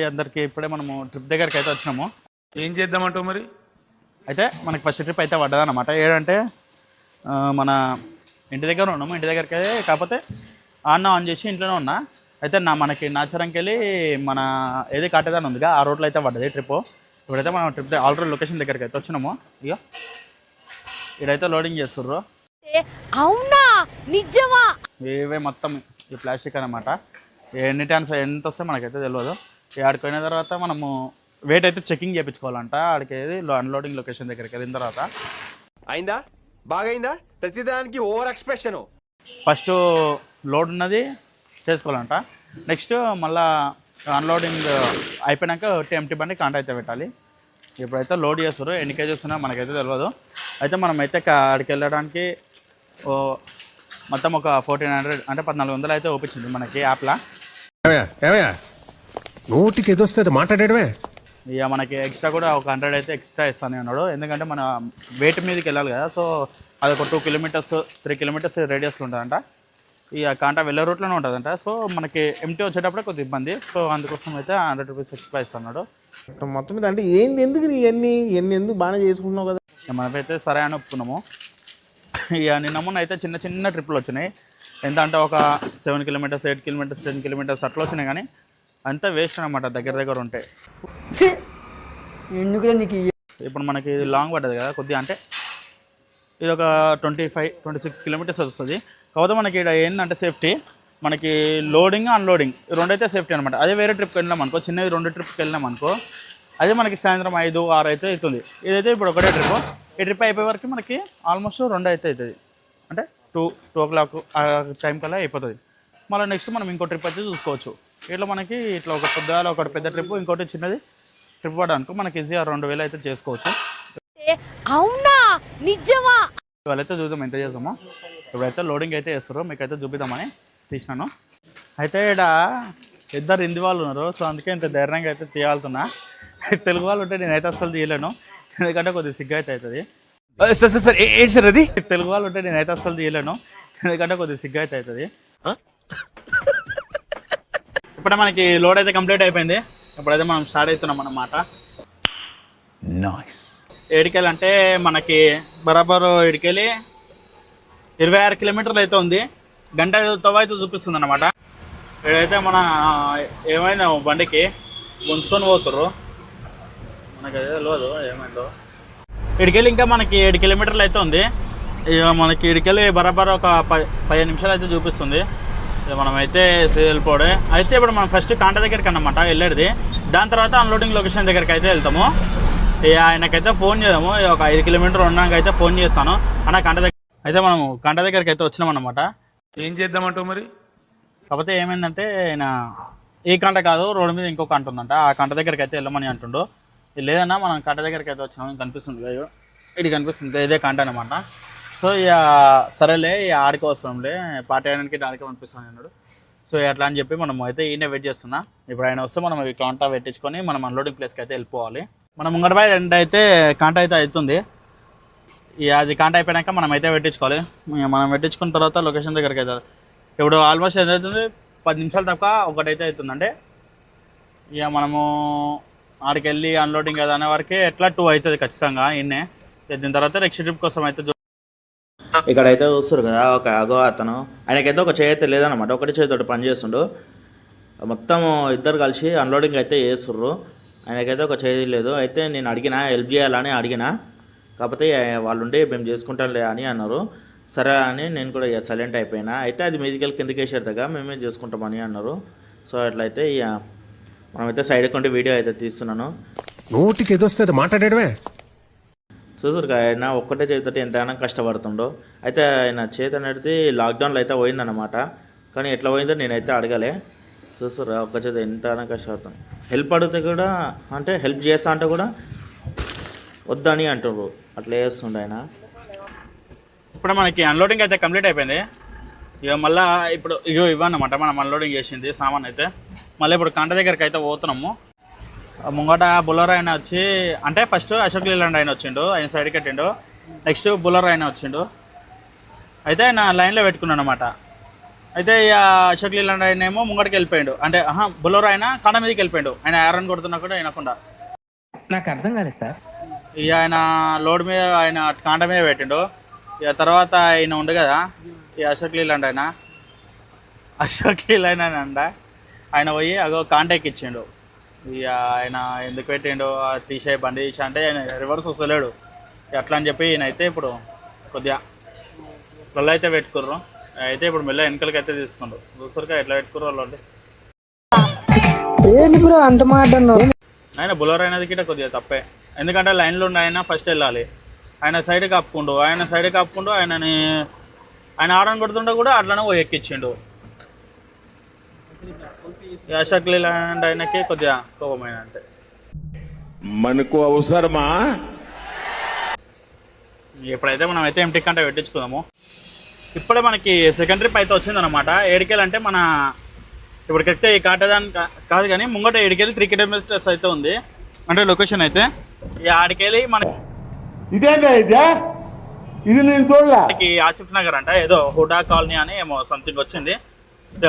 అండి అందరికీ ఇప్పుడే మనము ట్రిప్ దగ్గరికి అయితే వచ్చినాము. ఏం చేద్దామంటావు మరి? అయితే మనకి ఫస్ట్ ట్రిప్ అయితే పడ్డదన్నమాట. ఏడంటే ఆ, మన ఇంటి దగ్గర ఉన్నాము. ఇంటి దగ్గరికి అయితే కాకపోతే ఆన్ ఆన్ చేసి ఇంట్లోనే ఉన్నా. అయితే నా మనకి నాచరంకి వెళ్ళి మన ఏది కాటేదాని ఉందిగా ఆ రోడ్లో అయితే పడ్డది ట్రిప్ ఇప్పుడైతే మనం ట్రిప్ ఆల్రెడీ లొకేషన్ దగ్గరికి అయితే వచ్చినాము. ఇక ఇక్కడైతే లోడింగ్ చేస్తుర్రు. అవునా? నిజమా? ఇవే మొత్తం ఈ ప్లాస్టిక్ అనమాట ఎన్ని టన్స్ ఎంత వస్తే మనకైతే తెలియదు ఆడికి పోయిన తర్వాత మనము వెయిట్ అయితే చెకింగ్ చేయించుకోవాలంట. ఆడికి అన్లోడింగ్ లొకేషన్ దగ్గరికి వెళ్ళిన తర్వాత. అయిందా? బాగైందా? ప్రతిదానికి ఓవర్ ఎక్స్ప్రెషన్ ఫస్ట్ లోడ్ ఉన్నది చేసుకోవాలంట. నెక్స్ట్ మళ్ళా అన్లోడింగ్ అయిపోయినాక ఎంటీ బండి కాంట అయితే పెట్టాలి. ఇప్పుడైతే లోడ్ చేస్తారు ఎన్ని కేజెస్ ఉన్నా మనకైతే తెలియదు అయితే మనం అయితే కా- ఆడికి వెళ్ళడానికి ఓ మొత్తం ఒక ఫోర్టీన్ హండ్రెడ్ అంటే పద్నాలుగు వందలు అయితే ఓపించింది మనకి యాప్లా. ఏమయ్యా? ఏమయ్యా? నోటికి ఏదొస్తే అది మాట్లాడేయడమే. ఇక మనకి ఎక్స్ట్రా కూడా ఒక హండ్రెడ్ అయితే ఎక్స్ట్రా ఇస్తాను అన్నాడు ఎందుకంటే మన వెయిట్ మీదకి వెళ్ళాలి కదా. సో అది ఒక టూ కిలోమీటర్స్ త్రీ కిలోమీటర్స్ రేడియస్లో ఉంటుందంట. ఇక కాంటా వెళ్ళే రూట్లోనే ఉంటుందంట. సో మనకి ఎంటీ వచ్చేటప్పుడే కొద్దిగా ఇబ్బంది. సో అందుకోసం అయితే హండ్రెడ్ రూపీస్ ఎక్స్ట్రా ఇస్తున్నాడు. మొత్తం మీద అంటే ఏంది ఎందుకు నీ ఇవన్నీ ఇవన్నీ ఎందుకు బాగానే చేసుకుంటున్నావు కదా? ఇక మనమైతే సరే అని ఒప్పుకున్నాము. ఇక నిన్న మొన్న అయితే చిన్న చిన్న ట్రిప్లు వచ్చినాయి. ఎంత అంటే ఒక seven kilometres eight kilometres ten kilometres అట్లా వచ్చినాయి కానీ అంతా వేస్ట్ అనమాట దగ్గర దగ్గర ఉంటే. ఎందుకులే నీకు ఇప్పుడు మనకి లాంగ్ పడ్డది కదా కొద్దిగా అంటే ఇది ఒక twenty five twenty six kilometres వస్తుంది. కాకపోతే మనకి ఇక్కడ ఏంటంటే సేఫ్టీ మనకి లోడింగ్ అన్లోడింగ్ రెండైతే సేఫ్టీ అనమాట అదే వేరే ట్రిప్కి వెళ్ళినాం అనుకో చిన్నది రెండు ట్రిప్కి వెళ్ళినాం అనుకో అదే మనకి సాయంత్రం ఐదు ఆరు అయితే అవుతుంది. ఇదైతే ఇప్పుడు ఒకటే ట్రిప్ ఈ ట్రిప్ అయిపోయే వరకు మనకి ఆల్మోస్ట్ రెండు అయితే అవుతుంది. అంటే two two o'clock time కల్లా అయిపోతుంది. మళ్ళీ నెక్స్ట్ మనం ఇంకో ట్రిప్ అయితే చూసుకోవచ్చు. ఇట్లా మనకి ఇట్లా ఒక పెద్ద ఒకటి పెద్ద ట్రిప్ ఇంకోటి చిన్నది ట్రిప్ పడడానికి మనకి ఈజీగా రెండు వేలు అయితే చేసుకోవచ్చు. అవునా? నిజమా? ఇవాళైతే చూద్దాం ఎంత చేద్దామో ఇప్పుడైతే లోడింగ్ అయితే చేస్తారు మీకు అయితే చూపిద్దామని తీసినాను. అయితే ఇక్కడ ఇద్దరు హిందీ వాళ్ళు ఉన్నారు సో అందుకే ఇంత ధైర్యంగా అయితే తీయాలుతున్నా. తెలుగు వాళ్ళు ఉంటే నేనైతే అసలు తీయలేను. ఎందుకంటే కొద్దిగా సిగ్గు అయితే అవుతుంది. సార్ సార్ సార్ ఏంటి సార్ అది? తెలుగు వాళ్ళు ఉంటే నేనైతే అసలు తీయలేను. ఎందుకంటే కొద్దిగా సిగ్గు అయితే అవుతుంది. ఇప్పుడే మనకి లోడ్ అయితే కంప్లీట్ అయిపోయింది. ఇప్పుడైతే మనం స్టార్ట్ అవుతున్నాం అన్నమాట. ఏడికెళ్ళి అంటే మనకి బరాబర్ ఏడికెళ్ళి ఇరవై ఆరు కిలోమీటర్లు అయితే ఉంది. గంట తవ్వ అయితే చూపిస్తుంది అనమాట ఇక్కడైతే మన ఏమైందో బండికి ఉంచుకొని పోతుర్రు. మనకి అదే తెలియదు ఏమైందో. ఇడికెళ్ళి ఇంకా మనకి ఏడు కిలోమీటర్లు అయితే ఉంది. ఇక మనకి ఇడికెళ్ళి బరాబర్ ఒక పది పదిహేను నిమిషాలు అయితే చూపిస్తుంది. మనమైతే వెళ్ళిపోవడే అయితే ఇప్పుడు మనం ఫస్ట్ కాంట దగ్గరికి అన్నమాట వెళ్ళేది. దాని తర్వాత అన్లోడింగ్ లొకేషన్ దగ్గరికి అయితే వెళ్తాము. ఇక ఆయనకైతే ఫోన్ చేద్దాము. ఒక ఐదు కిలోమీటర్ ఉన్నాక అయితే ఫోన్ చేస్తాను. అన్న కంట దగ్గర అయితే మనము కంట దగ్గరికి అయితే వచ్చినాం అన్నమాట. ఏం చేద్దామంటావు మరి? కాకపోతే ఏమైందంటే ఆయన ఈ కంట కాదు రోడ్డు మీద ఇంకో కంట ఉందంట. ఆ కంట దగ్గరికి అయితే వెళ్ళమని అంటుండు. లేదన్నా మనం కంట దగ్గరికి అయితే వచ్చినాం. కనిపిస్తుంది ఇది కనిపిస్తుంది. ఇదే కంట అనమాట సో ఇక సరేలే ఇక ఆడికి వస్తాంలే పార్టీ అయ్యడానికి ఆడికి పంపిస్తాను అన్నాడు. సో అట్లా అని చెప్పి మనం అయితే ఈయన వెయిట్ చేస్తున్నా. ఇప్పుడు ఆయన వస్తే మనం ఈ కాంటా పెట్టించుకొని మనం అన్లోడింగ్ ప్లేస్కి అయితే వెళ్ళిపోవాలి. మనం ముంగడపై ఎండ్ అయితే కాంటా అయితే అవుతుంది. ఇక అది కాంటా అయిపోయాక మనం అయితే పెట్టించుకోవాలి. మనం పెట్టించుకున్న తర్వాత లొకేషన్ దగ్గరికి అవుతుంది ఇప్పుడు ఆల్మోస్ట్ ఎంత అవుతుంది? పది నిమిషాలు తప్ప ఒకటైతే అవుతుందంటే ఇక మనము ఆడికి వెళ్ళి అన్లోడింగ్ అది అనే వరకే ఎట్లా టూ అవుతుంది ఖచ్చితంగా ఇన్నే దీని తర్వాత నెక్స్ట్ ట్రిప్ కోసం అయితే ఇక్కడైతే ఇక్కడ అయితే చూస్తారు కదా ఒక అగో అతను. ఆయనకైతే ఒక చేతి లేదనమాట ఒకటి చేతితో పని చేస్తుండు. మొత్తం ఇద్దరు కలిసి అన్లోడింగ్ అయితే చేస్తుర్రు. ఆయనకైతే ఒక చేతి లేదు. అయితే నేను అడిగిన హెల్ప్ చేయాలని అడిగిన కాకపోతే వాళ్ళు ఉండి మేము చేసుకుంటాంలే అని అన్నారు. సరే అని నేను కూడా ఇక సైలెంట్ అయిపోయినా. అయితే అది మ్యూజికల్ కిందకి వేసేద్దగా మేమే చేసుకుంటామని అన్నారు. సో అట్లయితే ఇక మనమైతే సైడ్ కొంటే వీడియో అయితే తీస్తున్నాను. నోటికి ఏదొస్తే అది మాట్లాడేయడమే. చూసారు ఆయన ఒక్కటే చేతితో ఎంతైనా కష్టపడుతుండో. అయితే ఆయన చేతి అనేది లాక్డౌన్లో అయితే పోయిందనమాట కానీ ఎట్లా పోయిందో నేనైతే అడగలే. చూసారు ఒక్క చేతి ఎంతైనా కష్టపడుతుంది. హెల్ప్ అడిగితే కూడా అంటే హెల్ప్ చేస్తా అంటే కూడా వద్దని అంటుండ్రు అట్లా చేస్తుండే ఆయన. ఇప్పుడు మనకి అన్లోడింగ్ అయితే కంప్లీట్ అయిపోయింది. ఇక మళ్ళీ ఇప్పుడు ఇగో ఇవ్వన్నమాట. మనం అన్లోడింగ్ చేసింది సామాన్ అయితే. మళ్ళీ ఇప్పుడు కంట దగ్గరికి అయితే పోతున్నాము. ముంగట బుల్లర్ ఆయన వచ్చి అంటే ఫస్ట్ అశోక్ లీలాండ్ ఆయన వచ్చిండు ఆయన సైడ్ కట్టిండు నెక్స్ట్ బుల్లర్ ఆయన వచ్చిండు. అయితే ఆయన లైన్లో పెట్టుకున్నాను అనమాట అయితే ఇక అశోక్ లీలాండ్ ఆయన ఏమో ముంగడికి వెళ్ళిపోయాడు. అంటే ఆహా బొలోరో ఆయన కండ మీదకి వెళ్ళిపోయాడు. ఆయన ఐరన్ కొడుతున్నా కూడా వినకుండా. నాకు అర్థం కాలేదు సార్. ఇక ఆయన లోడ్ మీద ఆయన కాంట మీద పెట్టిండు. ఇక తర్వాత ఆయన ఉండు కదా ఈ అశోక్ లీలాండ్ ఆయన. అశోక్ లీలాండ్ ఆయన అంట. ఆయన పోయి అగో కాంటాక్ట్ ఇచ్చిండు ఇక ఆయన ఎందుకు పెట్టిండు ఆ తీసే బండి తీసే అంటే ఆయన రివర్స్ వస్తలేడు. అట్లా అని చెప్పి ఈయన అయితే ఇప్పుడు కొద్దిగా లొల్ల అయితే పెట్టుకుర్రు. అయితే ఇప్పుడు మెల్ల వెనకలకి అయితే తీసుకుండు. చూసరిగా ఎట్లా పెట్టుకుర్రు వాళ్ళు ఏంటి బ్రో అంత మాట ఆయన బులర్ అయినది గిట్ట కొద్దిగా తప్పే. ఎందుకంటే లైన్లో ఉండి ఆయన ఫస్ట్ వెళ్ళాలి. ఆయన సైడ్ కప్పుకుండు ఆయన సైడ్ కప్పుకుండు ఆయనని ఆయన ఆడని కొడుతుంటే కూడా అట్లనే ఎక్కించిండు. అశోక్ లీలాండ్ ఆయనకి కొద్దిగా కోపమైన అంటే మనకు అవసరమా? ఇప్పుడైతే మనం అయితే ఎంటీ కంటే పెట్టించుకుందాము. ఇప్పుడే మనకి సెకండ్ ట్రిప్ అయితే వచ్చిందనమాట ఏడికెళ్ళి మన ఇప్పుడు కరెక్ట్ ఈ కాటదాన్ కా- కాదు కానీ ముంగట ఏడికెళ్ళి త్రీ కిలోమీటర్స్ అయితే ఉంది. అంటే లొకేషన్ అయితే. ఈ ఆడికెళ్ళి మన మనకి ఆసిఫ్ నగర్ అంట ఏదో హుడా కాలనీ అని ఏమో సంథింగ్ వచ్చింది.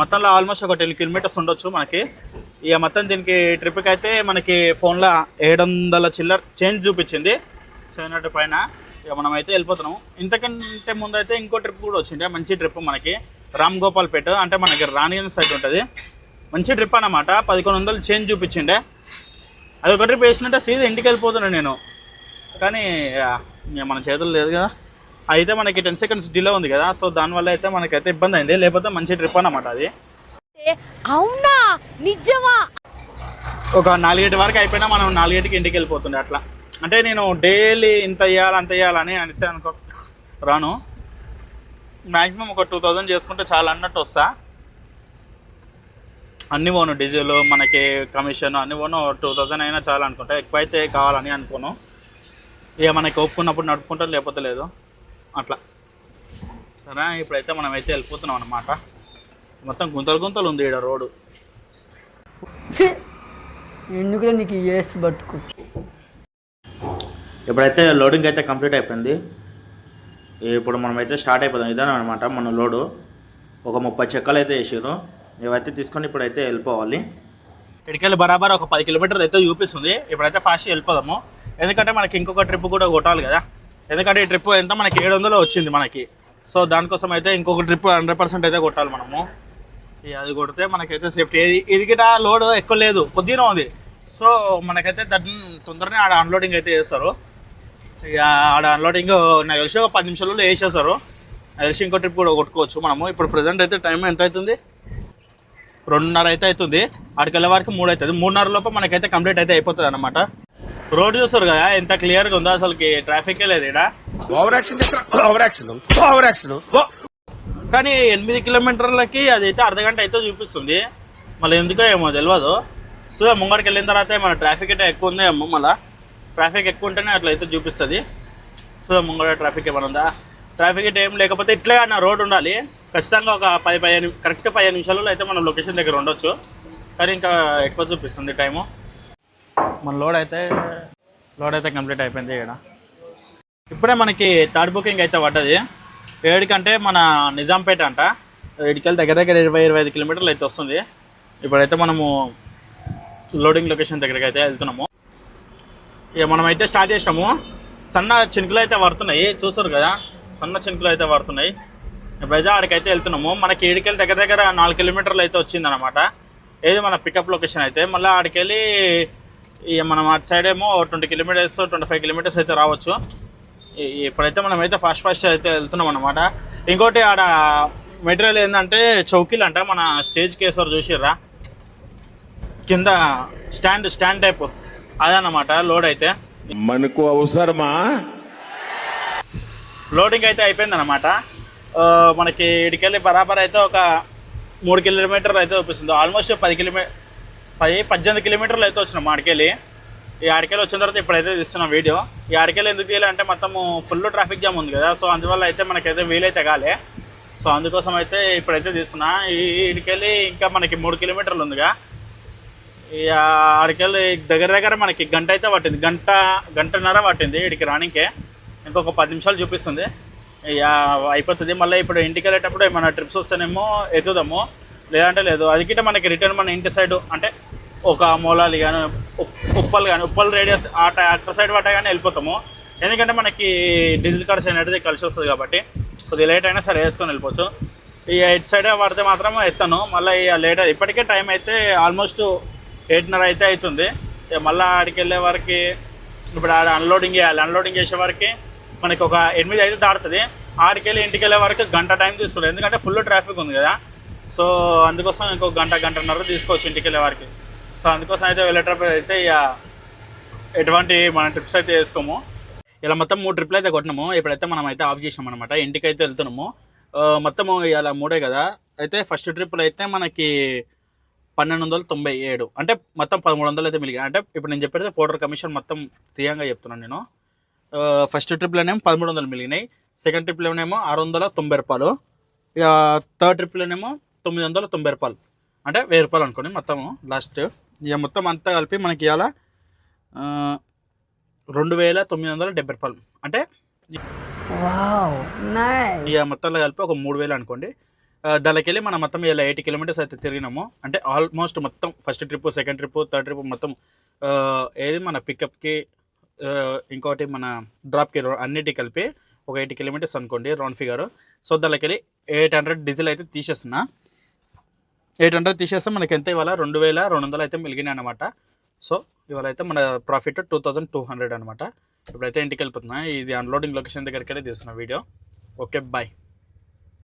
మొత్తంలో ఆల్మోస్ట్ ఒక టెన్ కిలోమీటర్స్ ఉండొచ్చు మనకి. ఇక మొత్తం దీనికి ట్రిప్కి అయితే మనకి ఫోన్లో ఏడు వందల చిల్లర చేంజ్ చూపించింది. సెవెన్ హండ్రెడ్ పైన ఇక మనం అయితే వెళ్ళిపోతున్నాం ఇంతకంటే ముందు అయితే ఇంకో ట్రిప్ కూడా వచ్చింది. మంచి ట్రిప్ మనకి రామ్ గోపాల్పేట అంటే మనకి రాణిగంజ్ సైడ్ ఉంటుంది. మంచి ట్రిప్ అన్నమాట. పదకొండు వందలు చేంజ్ చూపించిండే. అది ఒక ట్రిప్ వేసినట్టే సీదా ఇంటికి వెళ్ళిపోతున్నాను నేను. కానీ ఇక మన చేతులు లేదు కదా. అయితే మనకి టెన్ సెకండ్స్ డిలే ఉంది కదా సో దానివల్ల అయితే మనకైతే ఇబ్బంది అయింది. లేకపోతే మంచి ట్రిప్ అన్నమాట అది. అవునా? నిజమా? ఒక నాలుగేటి వరకు అయిపోయినా మనం నాలుగేటికి ఇంటికి వెళ్ళిపోతుండే అట్లా. అంటే నేను డైలీ ఇంత ఇవ్వాలి అంత ఇవ్వాలని అంటే అనుకో రాను. మ్యాక్సిమం ఒక టూ థౌజండ్ చేసుకుంటే చాలా అన్నట్టు వస్తా. అన్ని పోను డీజిల్ మనకి కమిషన్ అన్ని పోను టూ థౌజండ్ అయినా చాలా అనుకుంటా. ఎక్కువ అయితే కావాలని అనుకోను. ఇక మనకి ఒప్పుకున్నప్పుడు నడుపుకుంటాం లేకపోతే లేదు. అట్లా. సరే ఇప్పుడైతే మనం అయితే వెళ్ళిపోతున్నాం అన్నమాట. మొత్తం గుంతలు గుంతలు ఉంది ఇక్కడ రోడ్డు. ఎందుకులే నీకు ఏసి పట్టుకు ఇప్పుడైతే లోడింగ్ అయితే కంప్లీట్ అయిపోయింది. ఇప్పుడు మనమైతే స్టార్ట్ అయిపోదాం. ఇదే అనమాట మన లోడు ఒక ముప్పై చెక్కలు అయితే వేసారు ఇవైతే తీసుకొని ఇప్పుడైతే వెళ్ళిపోవాలి. ఇటుకెళ్ళి బరాబర్ ఒక పది కిలోమీటర్లు అయితే చూపిస్తుంది. ఇప్పుడైతే ఫాస్ట్ వెళ్ళిపోదాము. ఎందుకంటే మనకి ఇంకొక ట్రిప్ కూడా కొట్టాలి కదా. ఎందుకంటే ఈ ట్రిప్ ఎంత మనకి ఏడు వందలు వచ్చింది మనకి. సో దానికోసం అయితే ఇంకొక ట్రిప్ హండ్రెడ్ పర్సెంట్ అయితే కొట్టాలి మనము. ఇక అది కొడితే మనకైతే సేఫ్టీ. ఇది ఇది గిట లోడ్ ఎక్కువ లేదు కొద్దిగా ఉంది. సో మనకైతే దాన్ని తొందరనే ఆడ అన్లోడింగ్ అయితే చేస్తారు. ఇక ఆడ అన్లోడింగ్ నాకు తెలిసి ఒక పది నిమిషాలలో వేసేస్తారు నాకు తెలిసి ఇంకో ట్రిప్ కూడా కొట్టుకోవచ్చు మనము. ఇప్పుడు ప్రజెంట్ అయితే టైం ఎంత అవుతుంది? రెండున్నర అయితే అవుతుంది. ఆడికి వెళ్ళే వరకు మూడు అవుతుంది. మూడున్నర లోపు మనకైతే కంప్లీట్ అయితే అయిపోతుంది అనమాట రోడ్ చూస్తారు కదా ఎంత క్లియర్గా ఉందో అసలుకి ట్రాఫికే లేదు ఇక్కడ over action over action over action కానీ ఎనిమిది కిలోమీటర్లకి అదైతే అర్ధ గంట అయితే చూపిస్తుంది. మళ్ళీ ఎందుకో ఏమో తెలియదు సో ముంగడికి వెళ్ళిన తర్వాత మన ట్రాఫిక్ అయితే ఎక్కువ ఉందో ఏమో మళ్ళీ. ట్రాఫిక్ ఎక్కువ ఉంటేనే అట్లా అయితే చూపిస్తుంది. సో ముంగడ ట్రాఫిక్ ఏమైనా ఉందా? ట్రాఫిక్ అయితే ఏం లేకపోతే ఇట్లే అన్న రోడ్ ఉండాలి. ఖచ్చితంగా ఒక పది పదిహేను కరెక్ట్ పదిహేను నిమిషాలలో అయితే మనం లొకేషన్ దగ్గర ఉండొచ్చు. కానీ ఇంకా ఎక్కువ చూపిస్తుంది టైము మన లోడ్ అయితే లోడ్ అయితే కంప్లీట్ అయిపోయింది ఇక్కడ. ఇప్పుడే మనకి థర్డ్ బుకింగ్ అయితే పడ్డది. ఏడికంటే మన నిజాంపేట అంట. ఏడికెళ్ళి దగ్గర దగ్గర ఇరవై ఇరవై ఐదు కిలోమీటర్లు అయితే వస్తుంది. ఇప్పుడైతే మనము లోడింగ్ లొకేషన్ దగ్గరికి అయితే వెళ్తున్నాము. ఇక మనమైతే స్టార్ట్ చేసినాము. సన్న చినుకులు అయితే పడుతున్నాయి. చూస్తారు కదా? సన్న చినుకులు అయితే పడుతున్నాయి. ఇప్పుడైతే ఆడికైతే వెళ్తున్నాము. మనకి ఏడికెళ్ళి దగ్గర దగ్గర నాలుగు కిలోమీటర్లు అయితే వచ్చిందనమాట ఏది మన పికప్ లొకేషన్ అయితే. మళ్ళీ ఆడికెళ్ళి ఇక మనం అటు సైడ్ ఏమో twenty kilometres twenty five kilometres అయితే రావచ్చు. ఇప్పుడైతే మనం అయితే ఫాస్ట్ ఫాస్ట్ అయితే వెళ్తున్నాం అనమాట ఇంకోటి ఆడ మెటీరియల్ ఏంటంటే చౌకీలు అంట. మన స్టేజ్ కేసర్ చూసిర్రా? కింద స్టాండ్ స్టాండ్ టైప్. అదన్నమాట లోడ్ అయితే. మనకు అవసరమా? లోడింగ్ అయితే అయిపోయింది అనమాట మనకి ఇటుకెళ్ళి బరాబర్ అయితే ఒక మూడు కిలోమీటర్లు అయితే చూపిస్తుంది. ఆల్మోస్ట్ పది కిలోమీ పది పద్దెనిమిది కిలోమీటర్లు అయితే వచ్చినాం ఆడికెళ్ళి. ఈ ఆడికెళ్ళి వచ్చిన తర్వాత ఇప్పుడైతే తీస్తున్నాం వీడియో. ఈ ఆడికెళ్ళి ఎందుకు తీయాలంటే మొత్తం ఫుల్ ట్రాఫిక్ జామ్ ఉంది కదా సో అందువల్ల అయితే మనకైతే వీలైతే కాలే. సో అందుకోసం అయితే ఇప్పుడైతే తీస్తున్నా. ఈ ఇడికెళ్ళి ఇంకా మనకి మూడు కిలోమీటర్లు ఉందిగా. ఈ ఆడికెళ్ళి దగ్గర దగ్గర మనకి గంట అయితే పట్టింది. గంట గంటన్నర పట్టింది ఇడికి రానికే. ఇంకొక పది నిమిషాలు చూపిస్తుంది. ఇక అయిపోతుంది. మళ్ళీ ఇప్పుడు ఇంటికి వెళ్ళేటప్పుడు ఏమైనా ట్రిప్స్ వస్తేనేమో ఎత్తుదాము. లేదంటే లేదు. అది మనకి రిటర్న్ మన ఇంటి సైడ్ అంటే ఒక మూలాలు కానీ ఉప్పలు కానీ ఉప్పల్ రేడియస్ ఆ అక్కడ సైడ్ పట్ట కానీ వెళ్ళిపోతాము. ఎందుకంటే మనకి డీజిల్ కార్డ్స్ అనేది కలిసి వస్తుంది కాబట్టి కొద్దిగా లేట్ అయినా సరే వేసుకొని వెళ్ళిపోవచ్చు. ఈ ఎయిట్ సైడ్ పడితే మాత్రం ఎత్తాను. మళ్ళీ ఇక లేట్ ఇప్పటికే టైం అయితే ఆల్మోస్ట్ ఎయిట్నర్ అయితే అవుతుంది మళ్ళీ ఆడికి వెళ్ళే వరకు ఇప్పుడు ఆడ అన్లోడింగ్ చేయాలి. అన్లోడింగ్ చేసే వరకు మనకి ఒక ఎనిమిది అయితే దాడుతుంది ఆడికి వెళ్ళి ఇంటికి వెళ్ళే వరకు గంట టైం తీసుకోలేదు ఎందుకంటే ఫుల్ ట్రాఫిక్ ఉంది కదా. సో అందుకోసం ఇంకో గంట గంటన్నర తీసుకోవచ్చు ఇంటికి వెళ్ళే వరకు. సో అందుకోసం అయితే వెళ్ళేటప్పుడు అయితే ఇక ఎటువంటి మన ట్రిప్స్ అయితే వేసుకోము ఇలా మొత్తం మూడు ట్రిప్లు అయితే కొట్టినాము. ఇప్పుడైతే మనం అయితే ఆఫ్ చేసాం అనమాట ఇంటికి అయితే వెళ్తున్నాము. మొత్తము ఇలా మూడే కదా. అయితే ఫస్ట్ ట్రిప్లో అయితే మనకి పన్నెండు వందల తొంభై ఏడు. అంటే మొత్తం పదమూడు వందలు అయితే మిలిగాయి అంటే ఇప్పుడు నేను చెప్పేది పోటర్ కమిషన్ మొత్తం తీయంగా చెప్తున్నాను నేను. ఫస్ట్ ట్రిప్లోనేమో పదమూడు వందలు మిలిగినాయి సెకండ్ ట్రిప్లోనేమో ఆరు వందల తొంభై రూపాయలు. ఇక థర్డ్ ట్రిప్లోనేమో తొమ్మిది వందల తొంభై రూపాయలు. అంటే వెయ్యి రూపాయలు అనుకోండి మొత్తము లాస్ట్ ఇక మొత్తం అంతా కలిపి మనకి ఇవాళ రెండు వేల తొమ్మిది వందల డెబ్బై రూపాయలు. అంటే ఇక మొత్తంలో కలిపి ఒక మూడు వేలు అనుకోండి. దానికి వెళ్ళి మనం మొత్తం ఇలా ఎయిటీ కిలోమీటర్స్ అయితే తిరిగినాము. అంటే ఆల్మోస్ట్ మొత్తం first trip second trip third trip మొత్తం ఏది మన పికప్కి ఇంకోటి మన డ్రాప్కి అన్నిటి కలిపి ఒక ఎయిటీ కిలోమీటర్స్ అనుకోండి రౌండ్ ఫిగర్. సో దానికి వెళ్ళి ఎయిట్ హండ్రెడ్ డీజిల్ అయితే తీసేస్తున్నా. ఎయిట్ హండ్రెడ్ తీసేస్తే మనకి ఎంత ఇవాళ రెండు వేల రెండు వందలు అయితే మిగిలినాయి అనమాట సో ఇవాళ అయితే మన profit two thousand two hundred అనమాట ఇప్పుడైతే ఇంటికి వెళ్ళిపోతున్నా. ఇది అన్లోడింగ్ లొకేషన్ దగ్గరికి అయితే తీస్తున్నా వీడియో. Okay bye